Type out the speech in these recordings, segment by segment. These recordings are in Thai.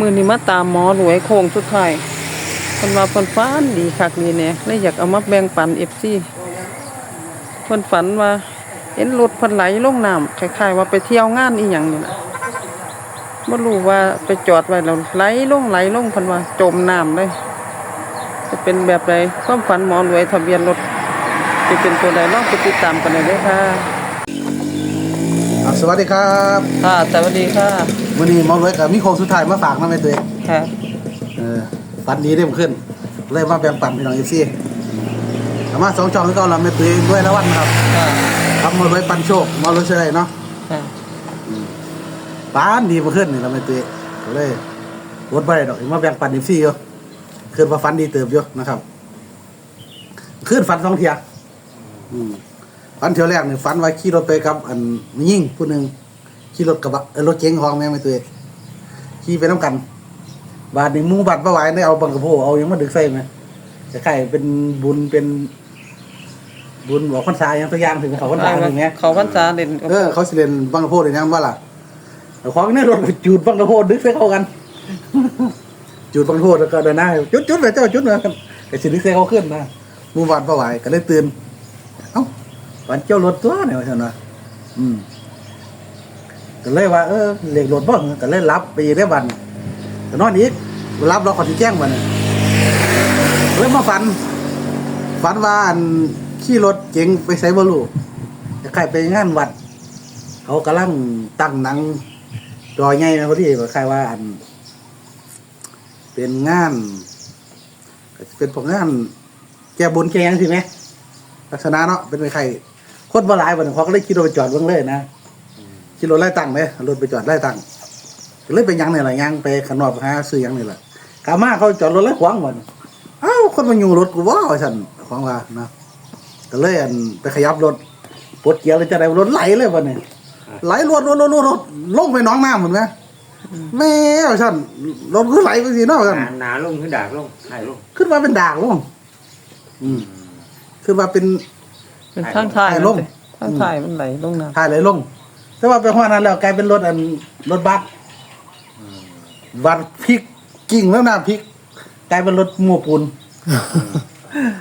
มือนี้มาตามหมอรวยโค้งสุดท้ายเพิ่นว่าเพิ่นฝันดีคักดีแน่เลยอยากเอามาแบ่งปัน FC เพิ่นฝันว่าเห็นรถเพิ่นไหลลงน้ำคล้ายๆว่าไปเที่ยวงานอีหยังนี่ล่ะบ่รู้ว่าไปจอดไว้แล้วไหลลงไหลลงเพิ่นว่าจมน้ำเลยจะเป็นแบบใดความฝันหมอรวยทะเบียนรถจะเป็นตัวใดลองไปติดตามกันได้เลยค่ะ อะสวัสดีครับค่ะสวัสดีค่ะวันนี้หมอรวยกับมีโครงสุดท้ายมาฝากนะแม่ตัวเองค่ะเออฝันดีได้มขึ้น เลยมาแบ่งปันพี่น้องเอฟซีสามารถสองช่องให้ก็เราแม่ตัวเองด้วยละวันครับค่ะครับหมอรวยปันโชคหมอรวยเฉยเนาะค่ะฝันดีมาขึ้นนี่เราแม่ตัวเองก็เลยรถไปดอกมาแบ่งปันเอฟซีอยู่ขึ้นว่าฝันดีเติบอยู่นะครับขึ้นฝันสองเทียอืม ฝันเที่ยวแรกนี่ฝันว่าขี่รถไปกับ อันมียิ่งผู้หนึ่งขี่รถกระบะเอ่อรถเก๋งของแม่แม่ตัวเองขี่ไปน้ำกัน บาทหนึ่งหมูบัตรประไหวได้เอาบังกะโพเอายังมาดึกใส่ไหมจะไข่เป็นบุญเป็น บุญบอกคนสายยังตัวอย่างถึงเขาคนสายถึงเนี้ยเขาพรรษาเด่นเออเขาสิเรียนบังกะโพเลยนะว่าล่ะแต่ของในรถจูดบังกะโพดึกใส่เข้ากัน จูดบังกะโพแล้วก็เดินหน้าจุดจุดไปเจ้าจุดเนอะแต่สิดึกใส่เขาขึ้นนะหมูบัตรประไหวก็เลยตื่นเอ้า วันเจ้ารถตัวเนี่ยว่าฉันนะอืมก็เลยว่าเออเหล็กรถบ้างก็เลยรับไปอีกได้วันแต่นอนอีกรับเราขอที่แจ้งมาเนี่ยเลยมาฝัน ฝันว่าอันขี่รถเก๋งไปไซบอลูจะใครไปงานวัด เขากำลังตั้งหนังจอใหญ่นะพอดีใครว่าอัน เป็นงาน เป็นพวกงาน แก้บนแก้ยังสิไหมลักษณะเนาะเป็นใคร คนบ่หลายวันเขาก็เลยขี่รถไปจอดเบื้องเลยนะขี่รถไล่ตั้งเลยเอารถไปจอดไล่ตั้งก็เลยไปยังนี่แหละยังไปขางนอกหาซื้อยังนี่แหละกามาเขาจอดรถแล้วขวางหมดเอ้าคนมาอยู่รถกูว่าไอ้สันขวางว่านะก็เลยอันไปขยับรถปลดเกียร์เลยจะได้รถไหลเลยวันนี้ไหลรถรถรถรถรถลงไปหน้องน้ำเหมือนไหมแม่ไอ้สันรถคือไหลไปสิเนาะสันหนาหนาลงขึ้นดากลงหายลงขึ้นมาเป็นดากลงอืมขึ้นมาเป็น เป็นทางถ่ายถ่ายลงทางถ่ายมันไหลลงน้ถ่ายไหลลง แต่ว่าไปห้อนั้นแล้วกลายเป็นรถอันรถบัสวัดพริกกิ่งแล้วนะพริก กลายเป็นรถมัวปูน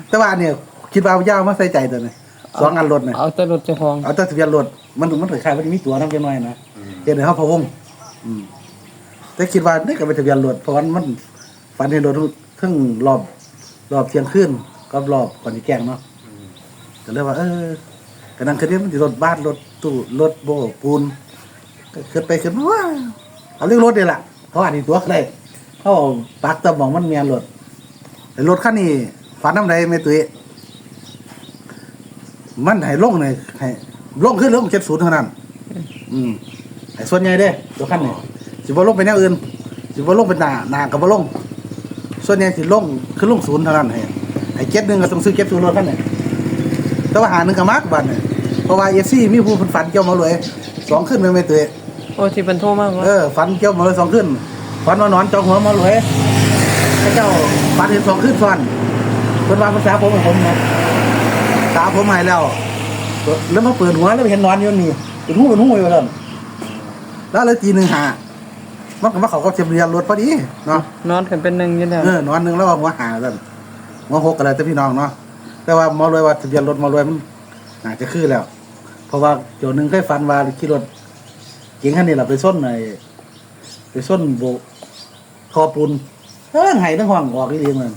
แต่ว่าเนี่ยคิดว่าเอายาวมาใส่ใจตัวนี้สองอันรถเนี่ยำเอาแต่รถเจ้าของเอาแต่ทะเบียนรถมันมันคล้ายๆว่ามีตัวน้ำเพียงน้อยนะเดี๋ยวเขาพะวงอืมแต่คิดว่านี่ก็เป็นทะเบียนรถเพราะว่ามันฝันเห็นรถทั้งรอบรอบเที่ยงคืนกับรอบก่อนที่แกล้งเนาะ ก็เลยว่า เออกำลังคืนนี้มันจะรถบ้านรถตู้รถโบปูนก็ขึ้นไปขึ้นมาว่าเอาเรื่องรถนี่แหละเขาอ่านอีกตัวเลยเขาเอาปักตะบองมันเมียนรถไอ้รถคันนี้ฝันน้ำใดไม่ตุ้ยมันให้ลงเลยให้ลงขึ้นลงเจ็ดศูนย์เท่านั้น อืมไอ้ส่วนใหญ่เด้ตัวคันนี้สิบ่ลงไปแนวอื่นสิบ่ลงเป็นหนาหนากับบ่ลงส่วนใหญ่สิลงคือลงศูนย์เท่านั้นให้ไอ้เจ็ดหนึ่งก็ต้องซื้อเจ็ดศูนย์รถคันนี้ แต่ว่าหาหนึ่งก็มากบัดเนี่ยเพราะว่าเอซี่มีผู้เพิ่นฝันเกี่ยวมาเลยสองขึ้นไม่ไม่ตัวโอ้ที่เป็นโทรมากเอว่าอฝันเกี่ยวมาเลยสองขึ้นฝันว่านอนจองหัวมาเลยพระเจ้าฝันเห็นสองขึ้นซ้อนเพิ่นว่าภาษาผมให้ผมนะตาผมให้แล้ว แล้วมาเปิดหัวแล้วเห็นนอนอยู่นี่เป็นหูเป็นหูอยู่แล้วแล้วเลยตีหนึ่งหามันก็มาเขาก็เทียบเรียนรถพอดีเนาะนอนกันเป็นหนึ่งอยังไงเออนอนหนึ่งแล้วหัวหาแล้วหัวหกอะไรแต่พี่น้องเนาะ แต่ว่าหมอรวยว่าทะเบียนรถหมอรวยมันน่าจะคือแล้ว เพราะว่าโจหนึ่งเคยฝันว่าขี่รถเก่งคันนี้เราไปส้นในไปส้นโบกคอปูนเออไห้ทั้งห้องออกอีเดียมัน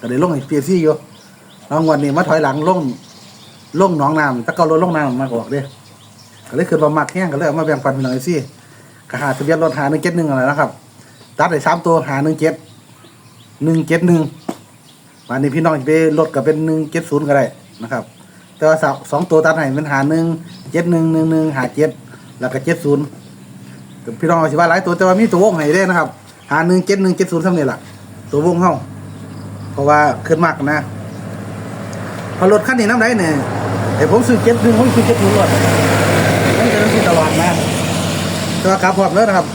ก็เลยลงไอ้เปียซี่อยู่รางวันนี้มาถอยหลังลงลงหนองน้ำตะเการถลงน้ำมาออกเด้ก็เลยคือเรามักแห้งก็เลยเอามาแบ่งปันพี่น้องไอ้ซี่ก็หาทะเบียนรถหาหนึ่งเจ็ดหนึ่งอะไรนะครับตัดได้สามตัวหาหนึ่งเจ็ดหนึ่งเจ็ดหนึ่ง วันนี้พี่น้องจะไปลดก็เป็นหนึ่งเจ็ดศูนย์ก็ได้นะครับ แต่ว่าสองสองตัวตัดให้เป็นหาหนึ่งเจ็ดหนึ่งหนึ่งหนึ่งหาเจ็ดแล้วก็เจ็ดศูนย์พี่น้องเอาสิว่าหลายตัวแต่ว่ามีตัววงให้ได้นะครับ หาหนึ่งเจ็ดหนึ่งเจ็ดศูนย์สำเร็จละตัววงเข้าเพราะว่าขึ้นมากนะ พอรถคันนี้น้ำไรเนี่ยไอ้ผมซื้อเจ็ดหนึ่งผมซื้อเจ็ดศูนย์รถมันจะต้องซื้อตลอดนะแต่ว่ากลับพร้อมแล้วนะครับ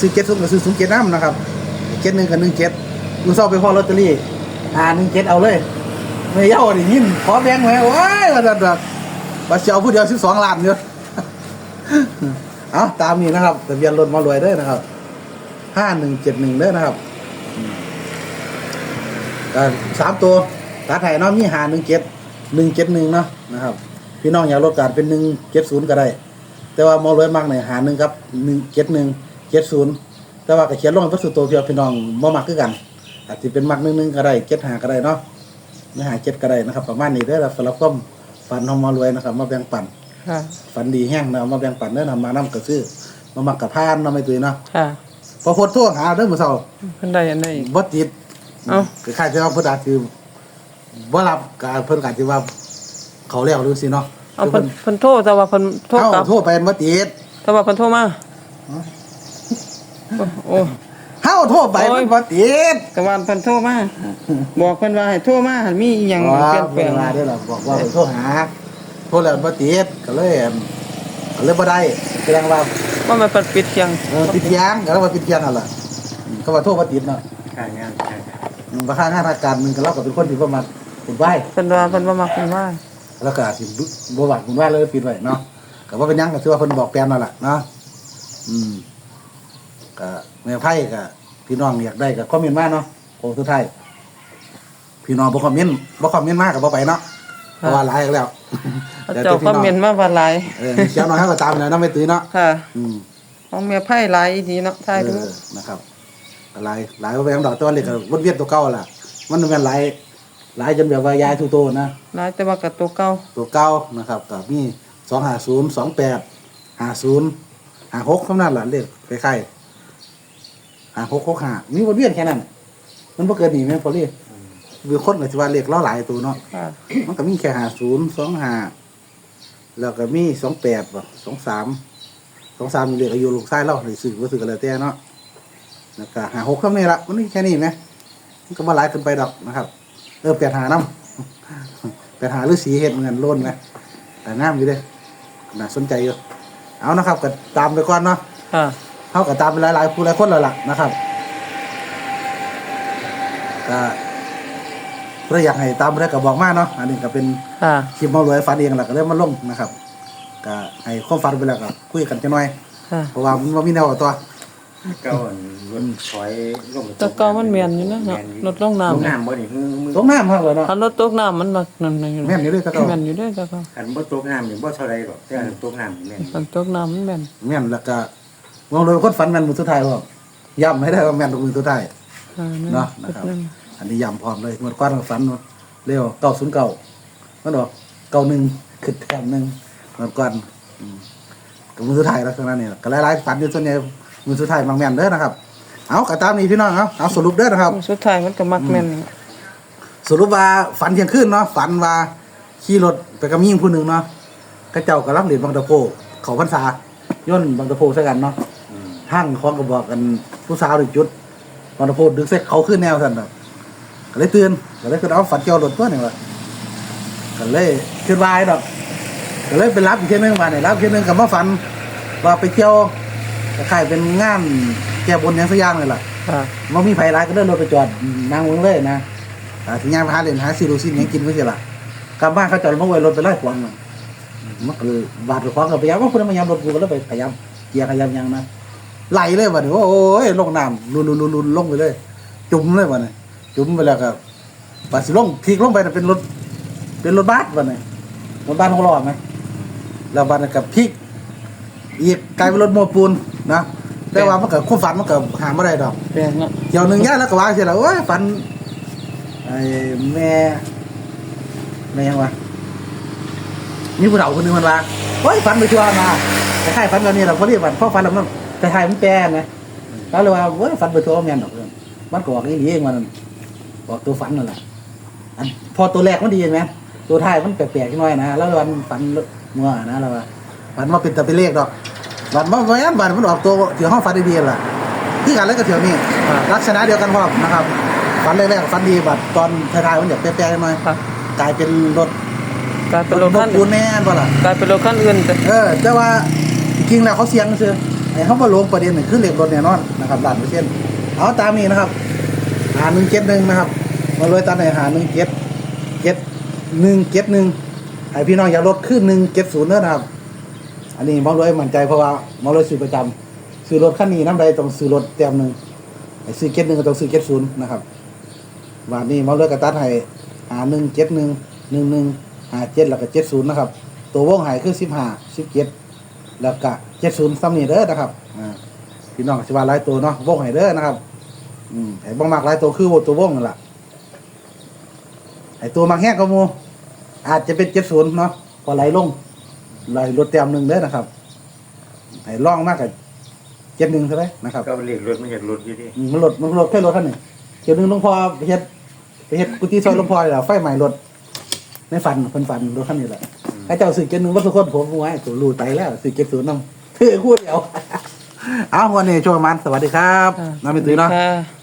ซื้อเจ็ดศูนย์กับซื้อศูนย์เจ็ดน้ำนะครับเจ็ดหนึ่งกับหนึ่งเจ็ดกูเศร้าไปพ่อลอตเตอรี่ หาหนึ่งเจ็ดเอาเลยไม่เย้าดิยินขอแบงค์ไหมว้ายว่าดัดดัดบัตรเชียวผู้เดียวสิบสองล้านเยอะเอาตามนี้นะครับทะเบียนรถมารวยเด้นะครับห้าหนึ่งเจ็ดหนึ่งเด้นะครับสามตัวตาไทยเนาะมีหาหนึ่งเจ็ดหนึ่งเจ็ดหนึ่งเนาะนะครับ พี่น้องอยากลดการเป็นหนึ่งเจ็ดศูนย์ก็ได้ แต่ว่ามอรวยมากในหาหนึ่งครับหนึ่งเจ็ดหนึ่งเจ็ดศูนย์แต่ว่าก็เขียนลงเป็นสุดตัวเพียวพี่น้องบ่มักคือกัน อาจจะเป็นมักหนึ่งหนึ่งก็ได้เจ็ดหาก็ได้เนาะไม่หาเจ็ดก็ได้นะครับ ประมาณนี้เด้อสำหรับความฝันของหมอรวยนะครับ มาแบ่งปันค่ะ ฝันดีแห้งนะเอามาแบ่งปันเด้อนำมานำกระซื้อมามักกับพานเนาะไม่ตุยเนาะค่ะพอโพดโทษหาเด้อมื้อเช้าเพิ่นได้อันใดอีก บ่ติดเอ้า คือคล้ายๆว่าเพิ่นอาจสิบ่รับก็เพิ่นก็อาจสิว่า เขาแล้วหรือสิเนาะเอาเพิ่นเพิ่นโทรแต่ว่าเพิ่นโทรเอ้ากลับโทษไปบ่ติดแต่ว่าเพิ่นโทรมาโอ้ เฮาโทษไปโอ้ยมันบ่ติดแต่ว่าเพิ่นโทรมาบอกเพิ่นว่าให้โทรมาหันมีอีหยังอ๋อเปลี่ยนแปลเพิ่นงว่าได้อล่ะบอกว่าเพิ่นโทรหาโทรแล้วบ่ติดก็เลยอั่นก็เลยบ่ได้แสดงว่าว่ามันเพิ่นปิดเสียงเออปิดเที่ยงก็แล้วว่าปิดเที่ยงนั่นล่ะอืมเขาว่าโทรบ่ติดเนาะข้างงานข้างงานอืมว่าค่างานทางการมึงก็เราก็เป็นคนที่บ่มักกฎหมายเพิ่นว่าเพิ่นบ่มักเพิ่นว่าแล้วก็อาจสิบ่หวัดคุณว่าเลยปิดไว้เนาะก็ว่าเป็นหยังก็ถือว่าเพิ่นบอกแปลนนั่นแหละเนาะอืม ก็แม่ไพ่ก็พี่น้องอยากได้ก็คอมเมนต์มาเนาะโค้งสุดท้ายพี่น้องบ่คอมเมนต์บ่คอมเมนต์มาก็บ่ไปเนาะเพราะว่าหลายแล้วเขาเจ้าคอมเมนต์มาว่าหลายเออเสียน้อยเฮาก็ตามแล้วเนาะไม่ตื้อเนาะค่ะอืมของแม่ไพ่หลายอีดีเนาะทายดูเออนะครับก็หลายหลายบ่แบ่งดอกแตัวาเลขก็วนเวียนตัวเก่าล่ะ มันแม่นหลายหลายจนแบบว่ายายทุกโตนะหลายแต่ว่ากับตัวเก่าตัวเก้านะครับกับมีสองห้าศูนย์สองแปดห้าศูนย์ห้าหกเท่านั้นแหละเลขคล้ายๆ ห้าหกหกห้ามีวนเวียนแค่นั้น มันบ่เกินนี่แม่นพอลี่มีคนก็สิว่าเลขเล่าหลายตัวเนาะค่ะมันก็มีแค่ห้าศูนย์สองห้าแล้วก็มีสองแปดบ่สองสามสองสามมีเลขอายุลูกชายเล่าในสื่อว่าสื่อกันแล้วแต่เนาะแล้วก็ห้าหกเท่านี้ละมันมีแค่นี้ไหมมันก็มาหลายเกินไปดอกนะครับเออแปดหาน้ำแปดหาหรือสีเห็ดเหมือนกันล้นไหมแต่งามอยู่เด้น่าสนใจอยู่เอานะครับก็ตามไปก่อนเนาะค่ะ เท่ากับตามไปหลายๆผู้หลายคนแล้วล่ะนะครับก็เพื่ออยากให้ตามไปได้ก็บอกมาเนาะอันนี้ก็เป็นค่ะ คลิปมารวยฝันเองแหละก็เริ่มมาลงนะครับก็ให้ความฝันไปแล้วก็คุยกันจะหน่อย ค่ะเพราะว่ามันว่ามีแนวเอาตัว เก้าอันวนถอยลงแต่เก่ามันแม่นอยู่นะเนาะรถลงน้ำลงน้ำบ่นี่มือมือตกน้ำครับเลยเนาะคันรถตกน้ำมันมักนั่นน่ะอยู่แม่นอยู่ด้วยก็เก่า แม่นอยู่เด้อแต่ก็คันบ่ตกน้ำนี่บ่เท่าไรหรอกแต่อันตกน้ำนี่แม่นคันตกน้ำมันแม่น แม่นแล้วก็ มองเลยคนฝันแม่นมือสุดท้ายว่าย้ำให้ได้ว่าแม่นมือสุดท้ายค่ะเนาะนะครับ อันนี้ย้ำพร้อมเลยเมื่อก้อนฝันเนาะเร็วเก้าศูนย์เก้ามันบอกเก้าหนึ่งขึ้นแถมหนึ่งเมื่อก้อนอืมกับมือสุดท้ายแล้วเท่านั้นเนี่ยก็หลายๆฝันอยู่ส่วนใหญ่มือสุดท้ายบางแม่นเด้อนะครับ เอากระตามนี้พี่น้องเอาเอาสรุปเด้อนะครับสุดท้ายมันก็มักแม่นสรุปว่าฝันเที่ยงคืนเนาะฝันว่าขี่รถไปกับมีหญิงผู้หนึ่งเนาะกระเจ้ากำลังเรียนบางตะโพเขาพรรษาย่นบางตะโพใส่กันเนาะอืม ห้างของก็บอกกันผู้สาวหนึ่งจุดบางตะโพดึงเส้เขาขึ้นแนวสั่นเนาะก็เลยเตือนก็เลยคือเอาฝันเกี่ยวรถตัวนี่วะก็เลยขึ้นวายดอกก็เลยไปรับอีกเที่ยหนึงมาเนี่ยรับอีกเที่ยหนึงกับมาฝันว่าไปเที่ยวคล้ายๆเป็นงานแก้บนอย่างสักอย่างเลยล่ะค่ะมันมีไผร้ายก็เดินรถไปจอดนั่งเมืองเลยนะอ่าถึงย่างไปหาเล่นหาซีรูซินหยังกินก็สิล่ะกลับบ้านเขาจอดมาไว้รถไปไล่ขวางมันมันก็เลยบาดไปขวางกับพยายามว่าคุณมายามรถกูก็เลยไปพยายามเกียร์พยายามยังนะ ไหลเลยวันนี้โอ้ยลงน้ำลุนลุนลุนลุนลงไปเลย จุ่มเลยวันนี้จุ่มไปแล้วก็บาดสิลงพีกลงไปน่ะเป็นรถเป็นรถบัสวันนี้รถบัสของเราไหมแล้วบัสนนกับพีกอีกกลายเป็นรถโม้ปูนนะแต่ว่ามันก็ความฝันมันก็หาไม่ได้ดอกแปลงเนาะเที่ยวหนึ่งย่าแล้วก็ว่าเสร็จแล้วโอ้ยฝันไอ้แม่แม่ยังวะมีผู้เฒ่าคนหนึงมันว่าโอ้ยฝันไปชัวร์มาคล้ายๆฝันแบบนี้เราพอดีฝันพอฝันแล้วมัน คล้ายๆมันแปลนะแล้วเลยว่าโอ้ยฝันไปชัวร์แม่นดอกเรื่องมันก็ออกอีหลีเองมันบอกตัวฝันนั่นแหละอันพอตัวแรกมันดีไหมตัวท้ายมันแปลกๆนิดหน่อยนะแล้ววันฝันเมื่อนะเราว่าฝันว่าเป็นตะเป็นเลขดอกฝันว่าแม่นฝันมันออกตัวเที่ยวห้องฝันดีๆล่ะที่กันแล้วก็เที่ยวนี้ลักษณะเดียวกันพร้อมนะครับฟันแรกๆฟันดีบัดตอนท้ายๆมันอยากแปรๆหน่อยค่ะกลายเป็นรถกลายเป็นรถคันปูนแน่นป่ะล่ะกลายเป็นรถคันอื่นแต่เออแต่ว่าจริงๆแล้วเขาเสียงซื่อ ไอ้เขามาลงประเด็นหนึ่งคือเหล็กรถแน่นอนนะครับล้านเปอร์เซ็นต์เอาตามนี้นะครับ หาหนึ่งเจ็ดหนึ่งนะครับ มาเลยตามไหนหาหนึ่งเจ็ดเจ็ดหนึ่งเจ็ดหนึ่งไอพี่น้องอย่าลดขึ้นหนึ่งเจ็ดศูนย์นะครับ อันนี้มอรวยมั่นใจเพราะว่ามอรวยซื้อประจำซื้อรถคันนี้น้ำใดต้องซื้อรถเต็มหนึ่งไอ้ซื้อเจ็ดหนึ่งก็ต้องซื้อเจ็ดศูนย์นะครับวันนี้มาเลยกระตัดให้หาหนึ่งเจ็ดหนึ่งหนึ่งหนึ่งหาเจ็ดแล้วก็เจ็ดศูนย์นะครับ ตัววงหายคือสิบห้าสิบเจ็ด แล้วก็เจ็ดศูนย์ซ้ำนี่เด้อนะครับอ่าพี่น้องสิว่าหลายตัวเนาะวงใหายเด้อนะครับ อืมไอ้บ้องมากหลายตัวคือตัววงนั่นแหละไอ้ตัวมักแห้งก็มูอาจจะเป็นเจ็ดศูนย์เนาะพอไหลลงไหลลดเต็มหนึ่งเด้อนะครับไอ้ล่องมากกับเจ็ดหนึ่งใช่ไหมนะครับก็เรียกรถมันจากรถอยู่ดิอืมมันลดมันลดแค่ลดเท่านี้เจ็ดหนึ่งหลวงพ่อไปเฮ็ดไปเฮ็ดกุฏิซอยหลวงพ่อนี่แหละไฟใหม่ลดในฝันเพิ่นฝันรถคันนี้แหละ ไอ้เจ้าสื่อเจ็ดหนึ่งว่าทุกคนผมไว้ผมรู้ใจแล้วสื่อเจ็ดศูนย์นำถือคู่เดียว เอาวันนี้ช่วงมันสวัสดีครับน้ำไม่ตื่นเนาะค่ะ